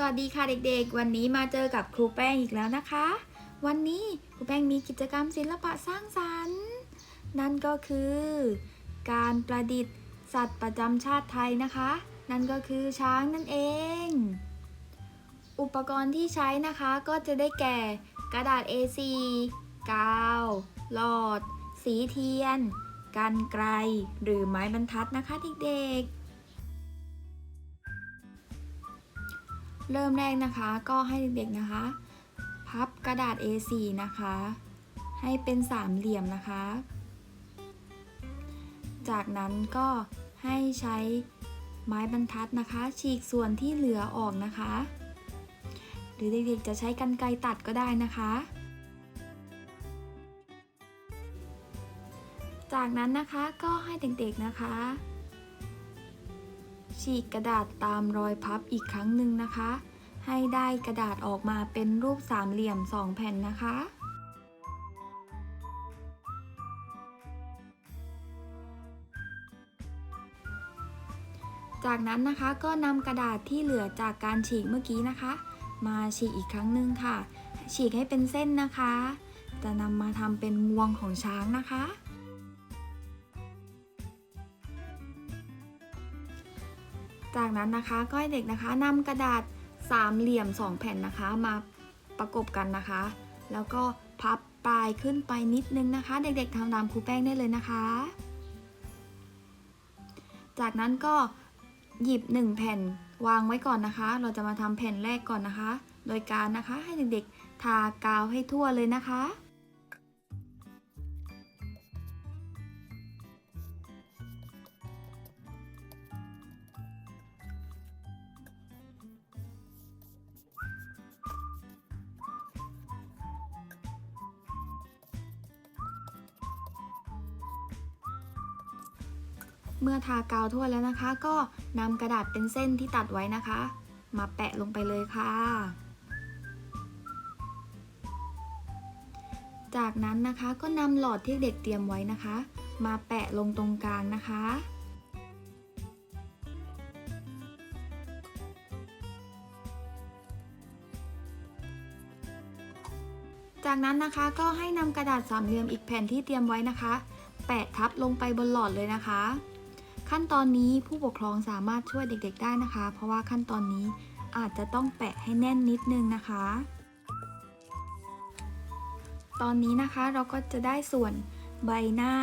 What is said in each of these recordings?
สวัสดีค่ะเด็กๆ วันนี้มาเจอกับครูแป้งอีกแล้วนะคะ วันนี้ครูแป้งมีกิจกรรมศิลปะสร้างสรรค์ นั่นก็คือ การประดิษฐ์สัตว์ประจำชาติไทยนะคะ นั่นก็คือช้างนั่นเอง อุปกรณ์ที่ใช้นะคะก็จะได้แก่ กระดาษ A4 กาว หลอด สีเทียน กันไกล หรือไม้บรรทัดนะคะเด็กๆ เริ่มแรกนะคะก็ให้เด็กๆนะคะ พับกระดาษ A4 นะคะ ให้เป็นสามเหลี่ยมนะคะ จากนั้นก็ให้ใช้ไม้บรรทัดนะคะ ฉีกส่วนที่เหลือออกนะคะ หรือเด็กๆจะใช้กรรไกรตัดก็ได้นะคะ จากนั้นนะคะก็ให้เด็กๆนะคะ ฉีกกระดาษตามรอยพับอีกครั้งหนึ่งนะคะ ให้ได้กระดาษออกมาเป็นรูปสามเหลี่ยม2แผ่นนะคะจากนั้นนะคะก็นำกระดาษที่เหลือจากการฉีกเมื่อกี้นะคะ มาฉีกอีกครั้งหนึ่งค่ะ ฉีกให้เป็นเส้นนะคะ จะนำมาทำเป็นงวงของช้างนะคะ จากนั้นนะคะก็ให้เด็กนะคะนำกระดาษสามเหลี่ยม 2 แผ่นนะคะมาประกบกันนะคะ แล้วก็พับปลายขึ้นไปนิดนึงนะคะ เด็กๆทำตามครูแป้งได้เลยนะคะ จากนั้นก็หยิบ 1 แผ่นวางไว้ก่อนนะคะ เราจะมาทำแผ่นแรกก่อนนะคะ โดยการนะคะให้เด็กๆทากาวให้ทั่วเลยนะคะ เมื่อทากาวทั่วแล้วนะคะ ก็นำกระดาษเป็นเส้นที่ตัดไว้นะคะ มาแปะลงไปเลยค่ะ จากนั้นนะคะก็นำหลอดที่เด็กเตรียมไว้นะคะ มาแปะลงตรงกลางนะคะจากนั้นนะคะก็ให้นำกระดาษสามเหลี่ยมอีกแผ่นที่เตรียมไว้นะคะ แปะทับลงไปบนหลอดเลยนะคะ ขั้นตอนนี้ผู้ปกครองสามารถช่วยเด็กๆได้นะคะ เพราะว่าขั้นตอนนี้อาจจะต้องแปะให้แน่นนิดนึงนะคะ ตอนนี้นะคะเราก็จะได้ส่วนใบหน้า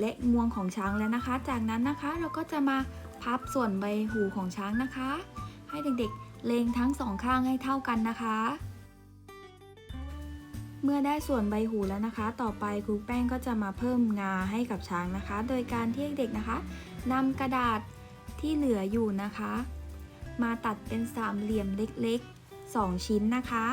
และงวงของช้างแล้วนะคะ จากนั้นนะคะเราก็จะมาพับส่วนใบหูของช้างนะคะ ให้เด็กๆเลงทั้งสองข้างให้เท่ากันนะคะ เมื่อได้ส่วนใบหูแล้วนะคะ ต่อไปครูแป้งก็จะมาเพิ่มงาให้กับช้างนะคะ โดยการที่เด็กๆนะคะ นำกระดาษที่เหลืออยู่นะคะ มาตัดเป็นสามเหลี่ยมเล็กๆ 2 ชิ้นนะคะ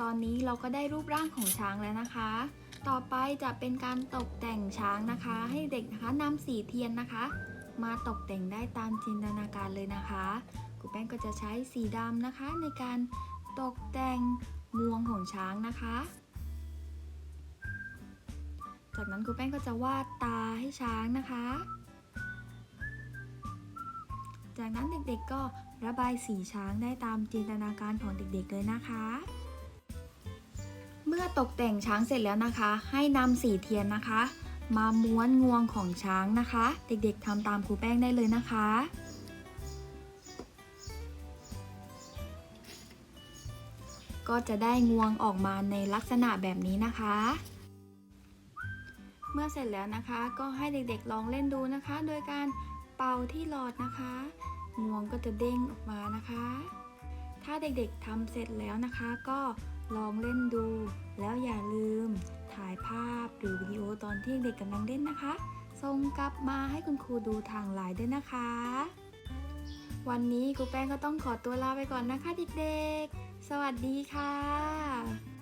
ตอนนี้เราก็ได้รูปร่างของช้างแล้วนะคะ ต่อไปจะเป็นการตกแต่งช้างนะคะ ให้เด็กนะคะนำสีเทียนนะคะ มาตกแต่งได้ตามจินตนาการเลยนะคะครูแป้งก็จะใช้สีดำนะคะ ในการตกแต่งงวงของช้างนะคะ จากนั้นครูแป้งก็จะวาดตาให้ช้างนะคะ จากนั้นเด็กๆก็ระบายสีช้างได้ตามจินตนาการของเด็กๆเลยนะคะ มื่อตกแต่งช้างเสร็จแล้วนะคะ ให้นำสีเทียนนะคะ มาม้วนงวงของช้างนะคะ เด็กๆทำตามครูแป้งได้เลยนะคะ ก็จะได้งวงออกมาในลักษณะแบบนี้นะคะ เมื่อเสร็จแล้วนะคะก็ให้เด็กๆลองเล่นดูนะคะ โดยการเป่าที่หลอดนะคะ งวงก็จะเด้งออกมานะคะ ถ้าเด็กๆทำเสร็จแล้วนะคะก็ ลองเล่นดู แล้วอย่าลืมถ่ายภาพหรือวิดีโอตอนที่เด็กกำลังเล่นนะคะ ส่งกลับมาให้คุณครูดูทางไลน์ด้วยนะคะ วันนี้ครูแป้งก็ต้องขอตัวลาไปก่อนนะคะเด็กๆ สวัสดีค่ะ